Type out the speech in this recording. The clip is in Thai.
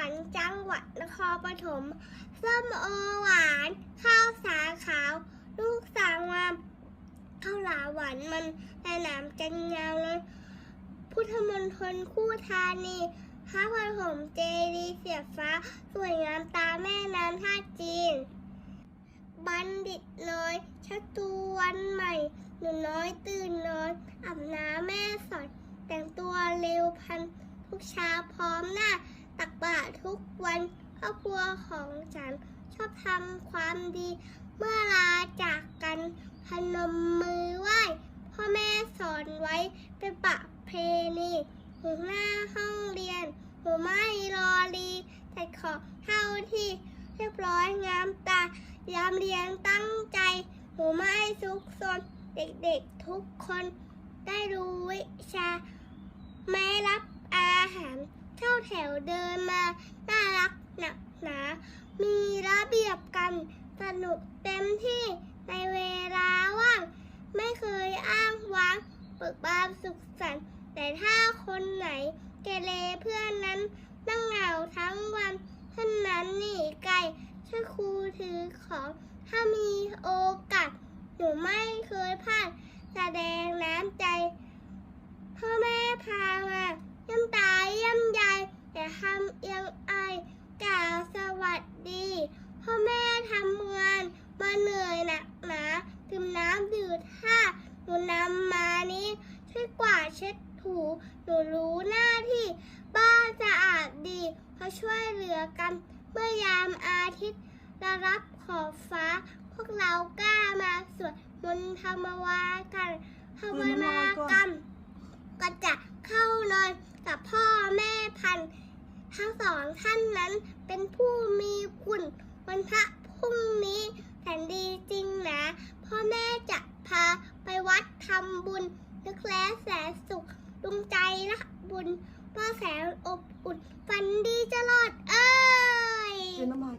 วัญจังหวัดนครปฐมส้มโอหวาน ข้าวสาขาว ลูกสาวงามข้าวหลาหวานมันแตนามจันยาวเลยพุทธมณฑลคู่ธานีพระปฐมเจดีเสียฟ้า สวยงามตาแม่น้ำท่าจีน บัณฑิตน้อยชัตูวันใหม่ หนูน้อยตื่นนอนอาบน้ำแม่สอนแต่งตัวเร็วพันทุกเช้าพร้อมหน้าตักบา ทุกวันครอบครัวของฉันชอบทำความดี เมื่อลาจากกันพนมมือไหว้พ่อแม่สอนไว้เป็นประเพณีถึงหน้าห้องเรียนหนูไม่รอรีแต่ขอเท่าที่เรียบร้อยงามตายามเรียนตั้งใจหนูไม่ซุกซนเด็กๆทุกคนได้รู้วิชา ไม่รับอาหารเข้าแถวเดินมารักหนักหนา มีระเบียบกัน ส นุกเต็มที่ในเวลาว่าง ไม่เคยอ้างว้างเบิกบานสุขสันต์แต่ถ้าคนไหนเกเรเพื่อนนั้นนั่งเหงาทั้งวันท่านนั้นหนีไกลช่วยครูถือของถ้ามีโอกาสหนูไม่เคยพลาดแสดงน้ำใจ พ่อแม่พามาย่ำตาย่ำยายแต่ทำเอียงอายกล่าวสวัสดี พ่อแม่ทำงานมาเหนื่อยหนักหนาดื่มน้ำดื่มท่าหนูนำมานี้ช่วยกวาดเช็ดถูหนูรู้หน้าที่ บ้านจะอาดดีเพราะช่วยเหลือกัน เมื่อยามอาทิตย์ระรับขอบฟ้า พวกเรากล้ามาสวดมนต์ธรรมวากันภาวนากรรมก็จะเข้านอนกับพ่อแม่พันทั้งสองท่านนั้นเป็นผู้มีคุณวันพระพรุ่งนี้ ทำบุญนึกแล้แสนสุขดวงใจละบุญพ่อแสนอบอุ่น ฝันดีจะรอดเอ้ยคือน้ำมัน